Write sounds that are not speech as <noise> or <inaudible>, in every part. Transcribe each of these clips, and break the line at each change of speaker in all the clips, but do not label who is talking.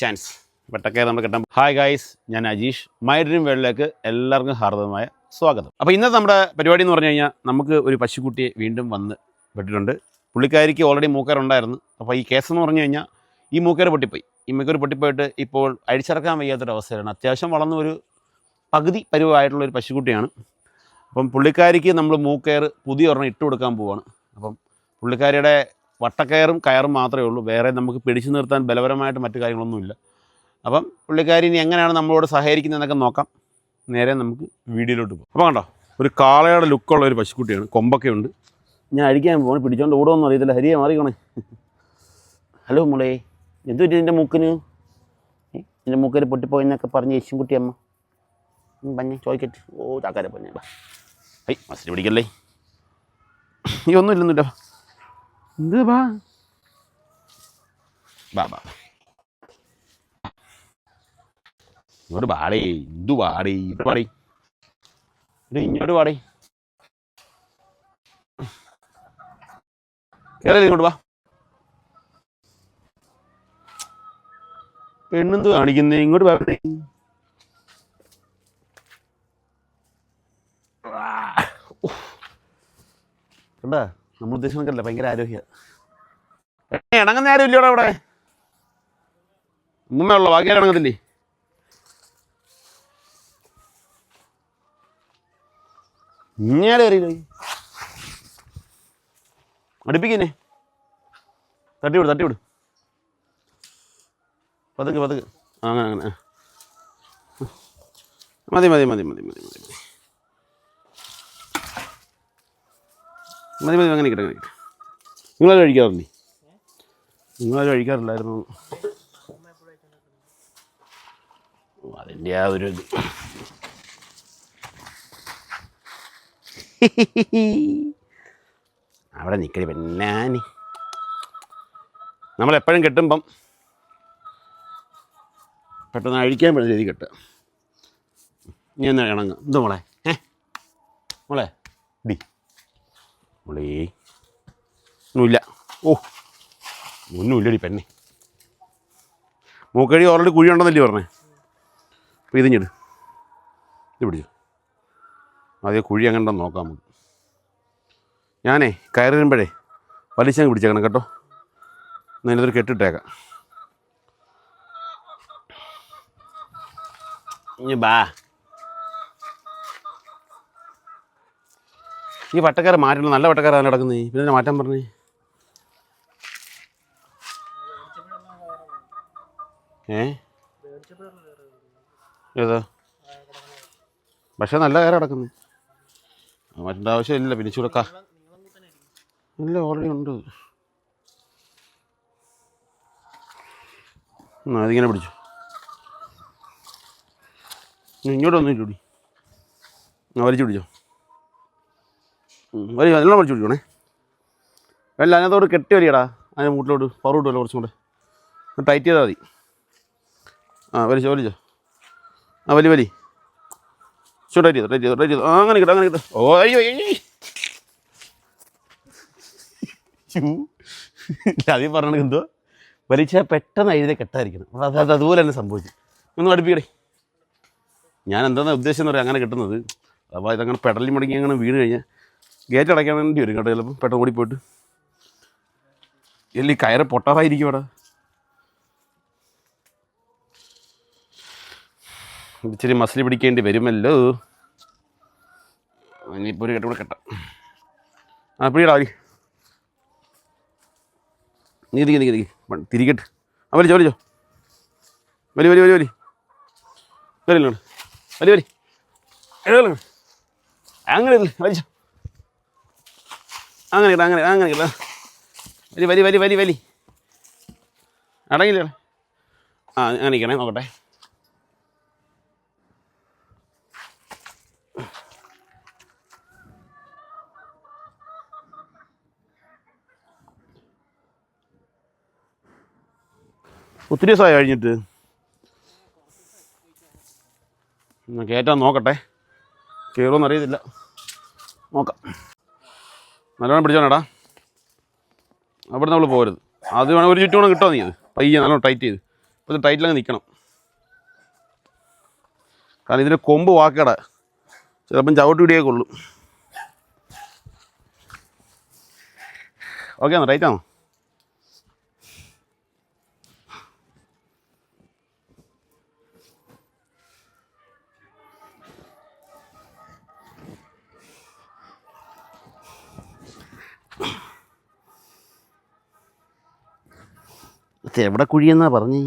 Chance വെട്ടക്കയർ നമ്മൾ കിട്ടാൻ hi guys ഞാൻ അജീഷ്. മൈ ഡ്രീം വേൾഡിലേക്ക് എല്ലാവർക്കും ഹാർദവമായ സ്വാഗതം. അപ്പോൾ ഇന്നത്തെ നമ്മുടെ പരിപാടി എന്ന് പറഞ്ഞു കഴിഞ്ഞാൽ നമുക്ക് ഒരു പശുക്കുട്ടിയെ വീണ്ടും വന്ന് പെട്ടിട്ടുണ്ട്. പുള്ളിക്കാരിക്ക് ഓൾറെഡി മൂക്കാരുണ്ടായിരുന്നു അപ്പോൾ ഈ കേസ് എന്ന് പറഞ്ഞു കഴിഞ്ഞാൽ ഈ മൂക്കർ പൊട്ടിപ്പോയി. ഈ മൂക്കർ പൊട്ടിപ്പോയിട്ട് ഇപ്പോൾ അഴിച്ചിറക്കാൻ വയ്യാത്തൊരവസ്ഥയാണ് അത്യാവശ്യം വളർന്ന ഒരു പകുതി പരിവായിട്ടുള്ള ഒരു പശുക്കുട്ടിയാണ്. അപ്പം പുള്ളിക്കാരിക്ക് നമ്മൾ മൂക്കയർ പുതിയ ഒരെണ്ണം ഇട്ട് കൊടുക്കാൻ പോവാണ്. അപ്പം പുള്ളിക്കാരിയുടെ വട്ടക്കയറും കയറും മാത്രമേ ഉള്ളൂ. വേറെ നമുക്ക് പിടിച്ചു നിർത്താൻ ബലപരമായിട്ട് മറ്റു കാര്യങ്ങളൊന്നുമില്ല അപ്പം പുള്ളിക്കാരി ഇനി എങ്ങനെയാണ് നമ്മളോട് സഹകരിക്കുന്നതെന്നൊക്കെ നോക്കാം. നേരെ നമുക്ക് വീഡിയോയിലോട്ട് പോകും. അപ്പോൾ കണ്ടോ ഒരു കാളയുടെ ലുക്കുള്ള ഒരു പശുക്കുട്ടിയാണ്. കൊമ്പൊക്കെ ഉണ്ട്. ഞാൻ അഴിക്കാൻ പോകണം പിടിച്ചോണ്ട് ഓടുമെന്ന് അറിയത്തില്ല. ഹരിയെ മാറിക്കണേ. ഹലോ മോളെ എന്തു പറ്റി നിന്റെ മൂക്കിന്? നിന്റെ മൂക്കിൽ പൊട്ടിപ്പോയെന്നൊക്കെ പറഞ്ഞ് യേശുക്കുട്ടി അമ്മ. പഞ്ഞ ചോദിക്കട്ടെ. ഓ ചാക്കാരെ പഞ്ഞ ഐ മസിൽ പിടിക്കല്ലേ? ഈ ഒന്നുമില്ലൊന്നുമില്ല എന്ത് ബാ? ബാ ബാ ഇങ്ങോട്ട് പാടേ എന്തു പാടേ? ഇവിടെ പാടേ. ഇങ്ങോട്ട് പാടേ. കേരള ഇങ്ങോട്ട് വാ. പെണ്ണെന്ത് കാണിക്കുന്നേ? ഇങ്ങോട്ട് പറഞ്ഞേ കണ്ടാ? നമ്മൾ ഉദ്ദേശിക്കുന്നില്ല ഭയങ്കര ആരോഗ്യ. ഇണങ്ങുന്ന ആരും ഇല്ലയോടെ അവിടെ ഉമ്മയുള്ള ബാക്കി ആരും ഇണങ്ങത്തില്ലേ? ഇങ്ങനെ അറിയില്ല അടുപ്പിക്കുന്നേ തട്ടിവിട് തട്ടിവിട്. പതുക്കെ പതുക്ക്. അങ്ങനെ അങ്ങനെ. മതി മതി മതി മതി മതി മതി മതി. മതി മതി അങ്ങനെ കിട്ടും അങ്ങനെ കിട്ടും നിങ്ങളത് കഴിക്കാറുണ്ട് നിങ്ങളത് കഴിക്കാറില്ലായിരുന്നു. അതിന്റെ ആ ഒരു ഇത്. അവിടെ നിൽക്കടി പെണ്ണാനി. നമ്മളെപ്പോഴും കെട്ടുമ്പം പെട്ടെന്ന് അഴിക്കാൻ പറ്റുന്ന രീതി കെട്ടുക. ഇനി ഒന്ന് ഇണങ്ങും? എന്തോ മോളെ. ഏ? മോളെ. മോളേ ഒന്നുമില്ല. ഓ ഒന്നുമില്ലടി പെണ്ണെ. മൂക്കഴി ഓൾറെഡി കുഴി ഉണ്ടെന്നല്ലേ പറഞ്ഞേ? അപ്പോൾ ഇതിഞ്ഞിട് ഇത് പിടിച്ചു അതേ കുഴി അങ്ങനെ നോക്കാം നമുക്ക്. ഞാനേ കയറി വരുമ്പോഴേ വലിച്ചങ്ങ് പിടിച്ചേക്കണം കേട്ടോ. എന്നാൽ ഇതിനൊരു കെട്ടിട്ടേക്കാം. ഇനി ബാ. ഈ വട്ടക്കാരെ മാറ്റണം നല്ല വട്ടക്കാരാണ് നടക്കുന്നത് പിന്നെ മാറ്റാൻ പറഞ്ഞേ? ഏ? ഏതാ? പക്ഷേ നല്ല കാര്യം കിടക്കുന്നത് മാറ്റേണ്ട ആവശ്യമില്ല പിന്നെ ചുടക്ക ഇല്ല ഓൾറെഡി ഉണ്ട്. അതിങ്ങനെ പിടിച്ചു. ഇങ്ങോട്ടൊന്നും ചൂടി വലിച്ചു പിടിച്ചോ. ഉം, നല്ല വലിച്ചു പിടിക്കണേ അല്ല അതിനകത്തോട് കെട്ടി വലിയടാ. അതിന്റെ മൂട്ടിലോട്ട് പവർ കിട്ടുമല്ലോ കുറച്ചും കൂടെ. ടൈറ്റ് ചെയ്താൽ മതി. ആ വലിച്ചോ വലിച്ചോ. ആ വലി വലി. ചോ ടൈറ്റ് ചെയ്തോ ടൈറ്റ് ചെയ്തോ ടൈറ്റ് ചെയ്തോ. അങ്ങനെ കിട്ടും അങ്ങനെ കിട്ടും. ഓ അയ്യോ ആദ്യം പറഞ്ഞത് എന്തോ? വലിച്ചാൽ പെട്ടെന്ന് എഴുതി കെട്ടായിരിക്കണം അത് അത് അതുപോലെ തന്നെ സംഭവിച്ചു. ഒന്ന് അടുപ്പിക്കടേ. ഞാൻ എന്താണെന്ന് ഉദ്ദേശം എന്ന് പറയാം അങ്ങനെ കിട്ടുന്നത്. അപ്പോൾ ഇതങ്ങനെ പെടലിൽ മുടങ്ങി അങ്ങനെ വീണ് കഴിഞ്ഞാൽ ഗേറ്റ് അടയ്ക്കാൻ വേണ്ടി വരും കേട്ടോ ചിലപ്പോൾ പെട്ടെന്ന് ഓടിപ്പോയിട്ട്. ഇല്ല ഈ കയറ് പൊട്ടാറായിരിക്കും അവിടെ ഇച്ചിരി മസിൽ പിടിക്കേണ്ടി വരുമല്ലോ. ഇനിയിപ്പോൾ ഒരു കെട്ടുകൂടെ കെട്ടാം. ആ പിടിയടാ അവർ നീ തിരികെ തിരികെട്ട്. ആ വലിച്ചോ വലിച്ചോ. വലി വലി വലി വലി. വരില്ല വലി വലി. അങ്ങനെ വലിച്ചോ അങ്ങനെ ഇടാം അങ്ങനെ അങ്ങനെ ഇടാം. വലി വലി വലി വലി വലി അടങ്ങില്ല? ആ അങ്ങനെ ഇരിക്കണേ നോക്കട്ടെ. ഒത്തിരി ദിവസമായി കഴിഞ്ഞിട്ട്. കയറ്റാൻ നോക്കട്ടെ. കയറുമെന്നറിയത്തില്ല നോക്കാം. നല്ലോണം പിടിച്ചോണേടാ. അവിടെ നമ്മൾ പോരുത്. അത് വേണം ഒരു ചുറ്റും കൂടെ കിട്ടോ നീ ഇത് പയ്യെ നല്ലോണം ടൈറ്റ് ചെയ്ത്. ഒരു ടൈറ്റിലങ്ങ് നിൽക്കണം കാരണം ഇതിന്റെ കൊമ്പ് വാക്കട. ചിലപ്പം ചവിട്ടി കൊള്ളും ഓക്കെ ആണോ? റൈറ്റ് എവിടെ കുഴിയെന്നാ പറഞ്ഞേ.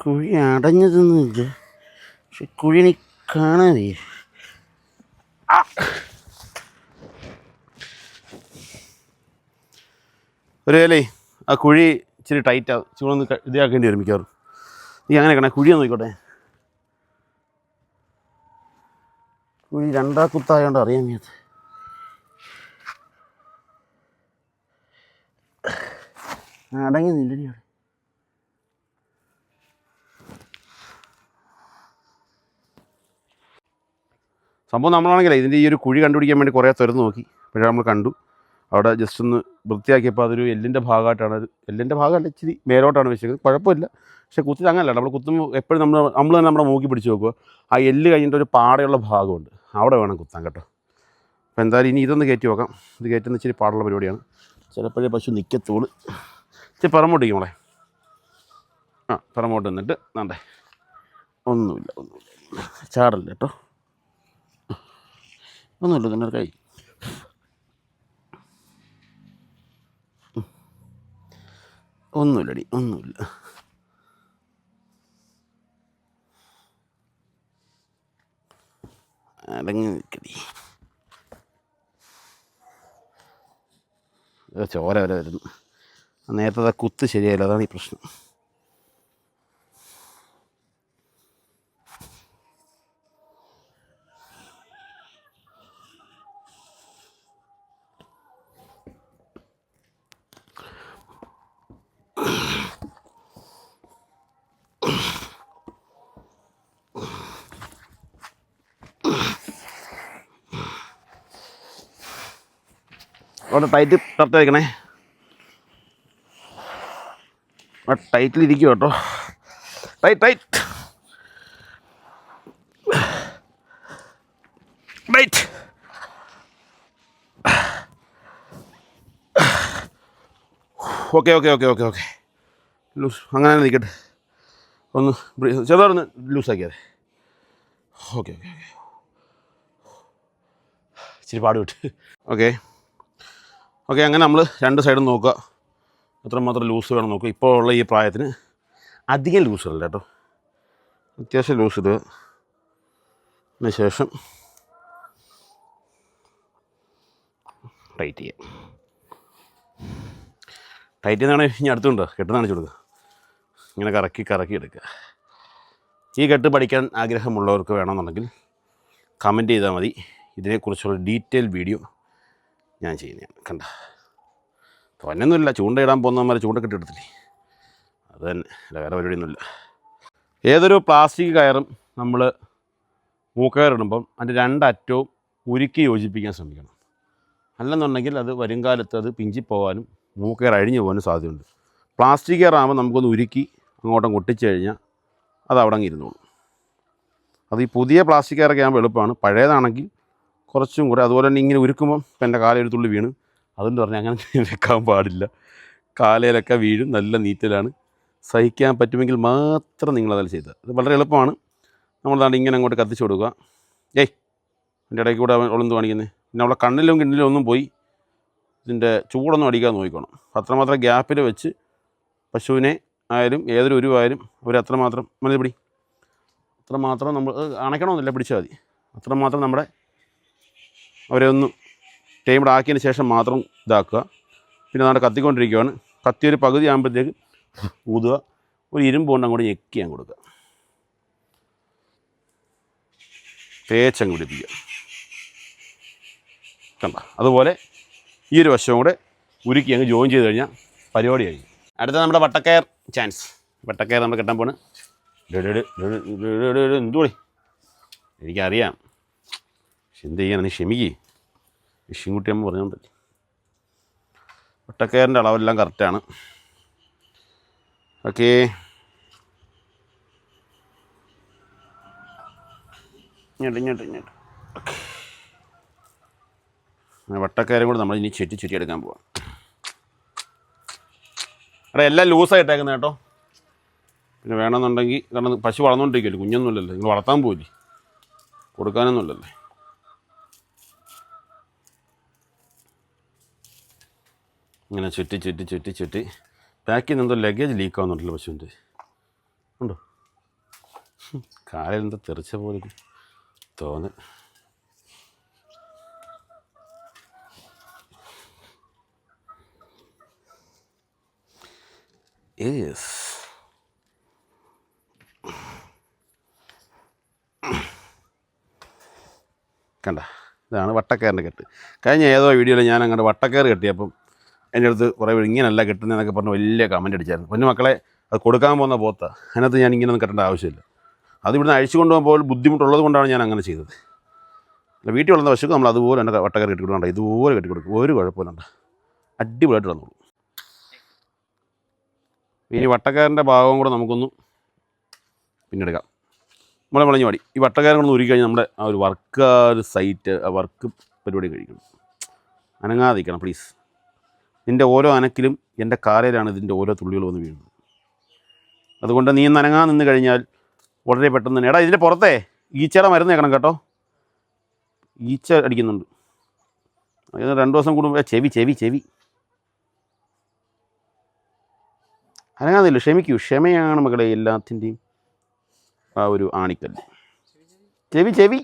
കുഴി അടഞ്ഞതൊന്നുമില്ല പക്ഷെ കുഴി എനിക്ക് കാണാതെ! ഒരു വേലേ ആ കുഴി ഇച്ചിരി ടൈറ്റാവും ചൂടൊന്ന് ഇതാക്കേണ്ടി വരും മിക്കവാറും. നീ അങ്ങനെ കാണാം കുഴി ഒന്ന് നോക്കിക്കോട്ടെ. കുഴി രണ്ടാ കുത്തായോണ്ട് അറിയാൻ വയ്യത് അടങ്ങി നില്ലടി അവിടെ. സംഭവം നമ്മളാണെങ്കിലേ ഇതിന്റെ ഈ ഒരു കുഴി കണ്ടുപിടിക്കാൻ വേണ്ടി കുറേ തുരന്ന് നോക്കി. പക്ഷേ നമ്മൾ കണ്ടു. അവിടെ ജസ്റ്റ് ഒന്ന് വൃത്തിയാക്കിയപ്പോൾ അതൊരു എല്ലിന്റെ ഭാഗമായിട്ടാണ് എല്ലിന്റെ ഭാഗമല്ല ഇച്ചിരി മേലോട്ടാണ് വെച്ചത് കുഴപ്പമില്ല. പക്ഷേ കുത്തി അങ്ങനല്ല നമ്മൾ കുത്തുമ്പോൾ എപ്പോഴും നമ്മൾ നമ്മൾ തന്നെ നമ്മുടെ മൂക്കി പിടിച്ച് നോക്കുക ആ എല്ല് കഴിഞ്ഞിട്ട് ഒരു പാടയുള്ള ഭാഗമുണ്ട്. അവിടെ വേണം കുത്താൻ കേട്ടോ. അപ്പോൾ എന്തായാലും ഇനി ഇതൊന്ന് കയറ്റി നോക്കാം ഇത് കയറ്റുന്ന ഇച്ചിരി പാടുള്ള പരിപാടിയാണ്. ചിലപ്പോഴേ പശു നിൽക്കത്തോൾ ഇച്ചിരി പറമ്പോട്ടിക്കും മോളെ. ആ പറമ്പോട്ട് നിന്നിട്ട് നണ്ടേ ഒന്നുമില്ല ഒന്നുമില്ല. ചാടല്ല കേട്ടോ? ഒന്നുമില്ല തന്നെ കൈ. ഒന്നുമില്ലടി ഒന്നുമില്ല. അടങ്ങി നിൽക്കടി. ചോര വരെ വരുന്നു. നേരത്തെ കുത്ത് ശരിയായില്ല അതാണ് ഈ പ്രശ്നം. അവിടെ ടൈറ്റ് കറക്റ്റ് വയ്ക്കണേ ആ ടൈറ്റിലിരിക്കും കേട്ടോ tight tight tight okay okay okay okay okay loose അങ്ങനെ നിൽക്കട്ടെ ഒന്ന് ചെറുതാറൊന്ന് ലൂസാക്കിയാതെ ഓക്കെ ഓക്കെ ഓക്കെ ഇച്ചിരി പാട് ഓക്കെ ഓക്കെ അങ്ങനെ നമ്മൾ രണ്ട് സൈഡും നോക്കുക. എത്രമാത്രം ലൂസ് വേണം നോക്കുക. ഇപ്പോൾ ഉള്ള ഈ പ്രായത്തിന് അധികം ലൂസ് ഇല്ല കേട്ടോ. അത്യാവശ്യം ലൂസ് ഇടുക അതിന് ശേഷം ടൈറ്റ് ചെയ്യാം. ടൈറ്റ് ചെയ്യുന്നതാണ് ഇനി അടുത്തുണ്ടോ. കെട്ട് കാണിച്ചു കൊടുക്കുക. ഇങ്ങനെ കറക്കി കറക്കി എടുക്കുക. ഈ കെട്ട് പഠിക്കാൻ ആഗ്രഹമുള്ളവർക്ക് വേണമെന്നുണ്ടെങ്കിൽ കമന്റ് ചെയ്താൽ മതി. ഇതിനെക്കുറിച്ചുള്ള ഡീറ്റെയിൽ വീഡിയോ ഞാൻ ചെയ്യുന്നതാണ് കണ്ട? തോന്നൊന്നുമില്ല ചൂണ്ടയിടാൻ പോകുന്നവന്മാരെ ചൂണ്ട എടുത്തില്ലേ? അത് തന്നെ. അല്ല വേറെ പരിപാടിയൊന്നുമില്ല. ഏതൊരു പ്ലാസ്റ്റിക് കയറും നമ്മൾ മൂക്കയറിടുമ്പം അതിന്റെ രണ്ടറ്റവും ഉരുക്കി യോജിപ്പിക്കാൻ ശ്രമിക്കണം. അല്ലെന്നുണ്ടെങ്കിൽ അത് വരുംകാലത്ത് അത് പിഞ്ചിപ്പോവാനും മൂക്കയർ അഴിഞ്ഞു പോകാനും സാധ്യതയുണ്ട്. പ്ലാസ്റ്റിക് കയറാകുമ്പോൾ നമുക്കൊന്ന് ഉരുക്കി അങ്ങോട്ടും കൊട്ടിച്ച് കഴിഞ്ഞാൽ അത് അവിടെ അങ്ങ് ഇരുന്നോളും. അത് ഈ പുതിയ പ്ലാസ്റ്റിക് കയറൊക്കെ ആകുമ്പോൾ എളുപ്പമാണ്. പഴയതാണെങ്കിൽ കുറച്ചും കൂടെ അതുപോലെ തന്നെ ഇങ്ങനെ ഉരുക്കുമ്പം എന്റെ എന്റെ കാലെഴുത്തുള്ളി വീണ്. അതുകൊണ്ട് പറഞ്ഞാൽ അങ്ങനെ <laughs> വെക്കാൻ പാടില്ല. കാലയിലൊക്കെ വീഴും നല്ല നീറ്റലാണ്. സഹിക്കാൻ പറ്റുമെങ്കിൽ മാത്രം നിങ്ങളതിൽ ചെയ്തത്. അത് വളരെ എളുപ്പമാണ്. നമ്മൾ ദാണ്ട് ഇങ്ങനെ അങ്ങോട്ട് കത്തിച്ച് കൊടുക്കുക. ഏയ് എന്റെ ഇടയ്ക്ക് കൂടെ ഒളിന്ത് കാണിക്കുന്നത് പിന്നെ അവളെ കണ്ണിലും കിണ്ണിലും ഒന്നും പോയി. ഇതിന്റെ ചൂടൊന്നും അടിക്കാൻ നോക്കിക്കോണം. അത്രമാത്രം ഗ്യാപ്പിൽ വെച്ച് പശുവിനെ ആയാലും ഏതൊരു ഉരുവായാലും അവർ അത്രമാത്രം മതി പിടി. അത്രമാത്രം നമ്മൾ അണയ്ക്കണമെന്നില്ല പിടിച്ചാൽ മതി. അത്രമാത്രം നമ്മുടെ അവരെ ഒന്ന് ടൈമിഡ് ആക്കിയതിന് ശേഷം മാത്രം ഇതാക്കുക. പിന്നെ നാളെ കത്തിക്കൊണ്ടിരിക്കുകയാണ് കത്തി ഒരു പകുതി ആകുമ്പോഴത്തേക്ക് ഊതുക. ഒരു ഇരുമ്പ് കൊണ്ട് അങ്ങോട്ട് ഞെക്കിയാൻ കൊടുക്കുക. തേച്ചങ്ങ് പിടിപ്പിക്കുക. കണ്ട? അതുപോലെ ഈ ഒരു വശവും കൂടെ ഉരുക്കി അങ്ങ് ജോയിൻ ചെയ്ത് കഴിഞ്ഞാൽ പരിപാടി കഴിഞ്ഞു. അടുത്ത നമ്മുടെ വട്ടക്കയർ ചാൻസ് വട്ടക്കയർ നമ്മൾ കെട്ടാൻ പോണ്. എന്തുകൂടി എനിക്കറിയാം. പക്ഷെ എന്ത് ചെയ്യാൻ നീ ക്ഷമിക്കേ. വിഷിൻകുട്ടിയമ്മ പറഞ്ഞുകൊണ്ട്. ഒട്ടക്കയറിന്റെ അളവെല്ലാം കറക്റ്റാണ് ഓക്കേ ഇങ്ങോട്ട് ഇങ്ങോട്ട് ഇങ്ങോട്ട്. ഓക്കെ വട്ടക്കയറും കൂടെ നമ്മൾ ഇനി ചുറ്റി ചുറ്റി എടുക്കാൻ പോവാം. എടാ എല്ലാം ലൂസായിട്ടേക്കുന്നത് കേട്ടോ. പിന്നെ വേണമെന്നുണ്ടെങ്കിൽ കാരണം പശു വളർന്നുകൊണ്ടിരിക്കുമല്ലോ കുഞ്ഞൊന്നുമില്ലല്ലോ. നിങ്ങൾ വളർത്താൻ പോയില്ലേ കൊടുക്കാനൊന്നുമില്ലല്ലേ. ഇങ്ങനെ ചുറ്റി ചുറ്റി ചുറ്റി ചുറ്റി. പാക്ക് നിന്ന് എന്തോ ലഗേജ് ലീക്ക് ആവുന്നുണ്ടല്ലോ പശുവിന്റെ. ഉണ്ടോ? കാലിൽ എന്തോ തെറിച്ച പോലെ തോന്നൽ. യെസ് കണ്ട ഇതാണ് വട്ടക്കയറിന്റെ കെട്ട്. കഴിഞ്ഞ ഏതോ വീഡിയോയിൽ ഞാൻ അങ്ങോട്ട് വട്ടക്കയർ കെട്ടിയപ്പം എന്റെ അടുത്ത് കുറേ പേര് ഇങ്ങനെയല്ല കെട്ടുന്നതെന്നൊക്കെ പറഞ്ഞ് വലിയ കമന്റ് അടിച്ചായിരുന്നു. പൊന്നു മക്കളെ അത് കൊടുക്കാൻ പോകുന്ന പോത്ത. അതിനകത്ത് ഞാൻ ഇങ്ങനെയൊന്നും കെട്ടേണ്ട ആവശ്യമില്ല. അത് ഇവിടുന്ന് അഴിച്ചു കൊണ്ടുപോകുമ്പോൾ ബുദ്ധിമുട്ടുള്ളത് കൊണ്ടാണ് ഞാൻ അങ്ങനെ ചെയ്തത്. അല്ല വീട്ടിൽ വളർന്ന പശുക്ക് നമ്മൾ അതുപോലെ തന്നെ വട്ടക്കറി കെട്ടി കൊടുക്കണ്ട ഇതുപോലെ കെട്ടി കൊടുക്കും ഒരു കുഴപ്പമില്ല അടിപൊളിയായിട്ട് വളർന്നോളൂ. ഇനി വട്ടക്കാരന്റെ ഭാഗവും കൂടെ നമുക്കൊന്ന് പിന്നെടുക്കാം നമ്മളെ വളഞ്ഞു പാടി ഈ വട്ടക്കാരൻ കൊണ്ട് ഉരുക്കി കഴിഞ്ഞാൽ നമ്മുടെ ആ ഒരു വർക്ക് ആ ഒരു സൈറ്റ് ആ വർക്ക് പരിപാടി കഴിക്കണം. അനങ്ങാതിരിക്കണം പ്ലീസ് നിന്റെ ഓരോ അനക്കിലും എന്റെ കാലയിലാണ് ഇതിന്റെ ഓരോ തുള്ളികൾ വന്ന് വീഴുന്നത്. അതുകൊണ്ട് നീ ഇന്ന് അനങ്ങാൻ നിന്ന് കഴിഞ്ഞാൽ വളരെ പെട്ടെന്ന് തന്നെ. എടാ ഇതിന്റെ പുറത്തെ ഈച്ചയുടെ മരുന്ന് കേൾക്കണം കേട്ടോ. ഈച്ച അടിക്കുന്നുണ്ട്. രണ്ട് ദിവസം കൂടുമ്പോൾ ചെവി ചെവി ചെവി. അനങ്ങാന്നില്ല ക്ഷമിക്കൂ. ക്ഷമയാണ് മകളെ എല്ലാത്തിന്റെയും ആ ഒരു ആണിക്കല്ല്. ചെവി ചെവി.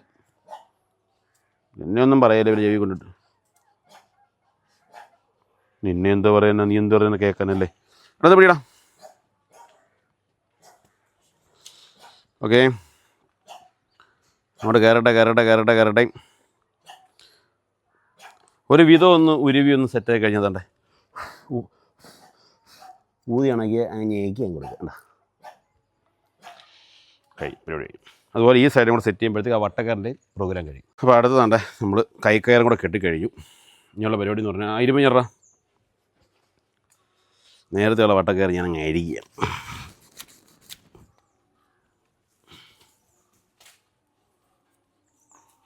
എന്നെ ഒന്നും പറയല്ലേ ഒരു ചെവി കൊണ്ടിട്ട്. നിന്നെ എന്താ പറയുന്ന? നീ എന്താ പറയുന്ന? കേൾക്കാനല്ലേ? എടാ പിടിയടാ? ഓക്കെ. അങ്ങോട്ട് കയറട്ടെ കയറട്ടെ കയറട്ടെ കയറട്ടെ. ഒരു വിധം ഒന്ന് ഉരുവി ഒന്ന് സെറ്റായി കഴിഞ്ഞതണ്ടേ ഊതി ഊതിയാണെങ്കിൽ അങ്ങനെ അങ്ങ് കൊടുക്കുക കണ്ടാ? കഴിയും കഴിയും അതുപോലെ ഈ സൈഡും കൂടെ സെറ്റ് ചെയ്യുമ്പോഴത്തേക്ക് ആ വട്ടക്കാരന്റെ പ്രോഗ്രാം കഴിയും. അപ്പോൾ അടുത്തതാണ്ടേ നമ്മൾ കൈക്കയറും കൂടെ കെട്ടിക്കഴിഞ്ഞു ഇനിയുള്ള പരിപാടി എന്ന് പറഞ്ഞാൽ ആയിരം പഞ്ഞറ നേരത്തെ ഉള്ള വട്ടക്കയറി ഞാൻ അങ്ങ് അഴിക്കുക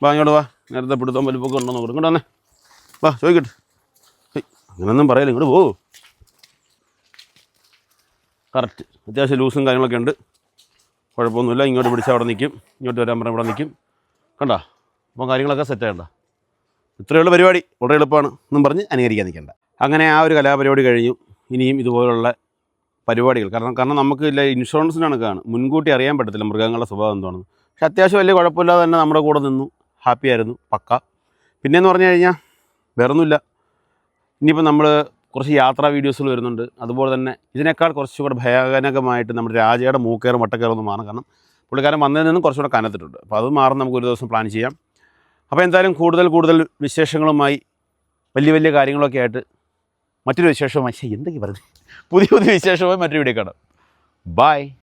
വാ ഇങ്ങോട്ട് വാ. നേരത്തെ പിടുത്തം വലിപ്പൊക്കെ ഉണ്ടോ നോക്കണം ഇങ്ങോട്ട് വന്നേ. വാ ചോദിക്കട്ടെ. അങ്ങനൊന്നും പറയല്ല ഇങ്ങോട്ട് പോ. കറക്റ്റ്. അത്യാവശ്യം ലൂസും കാര്യങ്ങളൊക്കെ ഉണ്ട്. കുഴപ്പമൊന്നുമില്ല. ഇങ്ങോട്ട് പിടിച്ചാൽ അവിടെ നിൽക്കും ഇങ്ങോട്ട് വരാൻ പറഞ്ഞാൽ ഇവിടെ നിൽക്കും കണ്ടോ? അപ്പം കാര്യങ്ങളൊക്കെ സെറ്റ് ആകണ്ട ഇത്രയുള്ള പരിപാടി. വളരെ എളുപ്പമാണ്. എന്നും പറഞ്ഞ് അനുകരിക്കാൻ നിൽക്കേണ്ട. അങ്ങനെ ആ ഒരു കലാപരിപാടി കഴിഞ്ഞു. ഇനിയും ഇതുപോലുള്ള പരിപാടികൾ. കാരണം കാരണം നമുക്ക് ഇല്ല ഇൻഷുറൻസിനാണ് കണക്കാണ് മുൻകൂട്ടി അറിയാൻ പറ്റത്തില്ല മൃഗങ്ങളുടെ സ്വഭാവം എന്താണെന്ന്. പക്ഷേ അത്യാവശ്യം വലിയ കുഴപ്പമില്ലാതെ തന്നെ നമ്മുടെ കൂടെ നിന്നു. ഹാപ്പി ആയിരുന്നു. പക്ക. പിന്നെയെന്ന് പറഞ്ഞു കഴിഞ്ഞാൽ വേറൊന്നുമില്ല. ഇനിയിപ്പോൾ നമ്മൾ കുറച്ച് യാത്രാ വീഡിയോസുകൾ വരുന്നുണ്ട്. അതുപോലെ തന്നെ ഇതിനേക്കാൾ കുറച്ചുകൂടെ ഭയാനകമായിട്ട് നമ്മുടെ രാജയുടെ മൂക്കേറും വട്ടക്കേറും ഒന്ന് മാറണം. കാരണം പുള്ളിക്കാരൻ വന്നതിൽ നിന്നും കുറച്ചുകൂടെ കനത്തിട്ടുണ്ട്. അപ്പോൾ അത് മാറും നമുക്ക് ഒരു ദിവസം പ്ലാൻ ചെയ്യാം. അപ്പോൾ എന്തായാലും കൂടുതൽ കൂടുതൽ വിശേഷങ്ങളുമായി വലിയ വലിയ കാര്യങ്ങളൊക്കെ ആയിട്ട് മറ്റൊരു വിശേഷവുമായി എന്തൊക്കെ പറഞ്ഞു? പുതിയ പുതിയ വിശേഷവുമായി മറ്റൊരു വീഡിയോ കാണാം. ബൈ